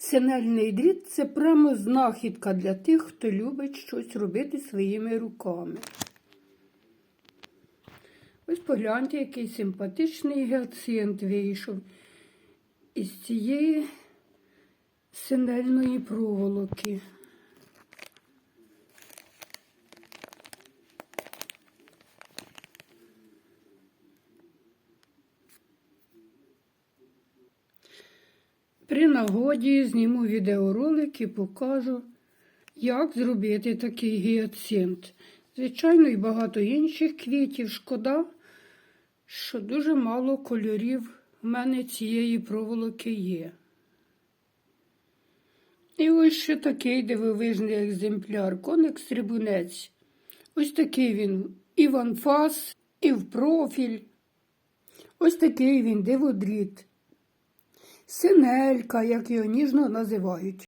Синельний дріт це прямо знахідка для тих, хто любить щось робити своїми руками. Ось погляньте, який симпатичний гіацинт вийшов із цієї синельної проволоки. При нагоді зніму відеоролик і покажу, як зробити такий гіацинт. Звичайно, і багато інших квітів. Шкода, що дуже мало кольорів в мене цієї проволоки є. І ось ще такий дивовижний екземпляр, коник стрибунець. Ось такий він і в анфас, і в профіль. Ось такий він диводріт. Синелька, як його ніжно називають.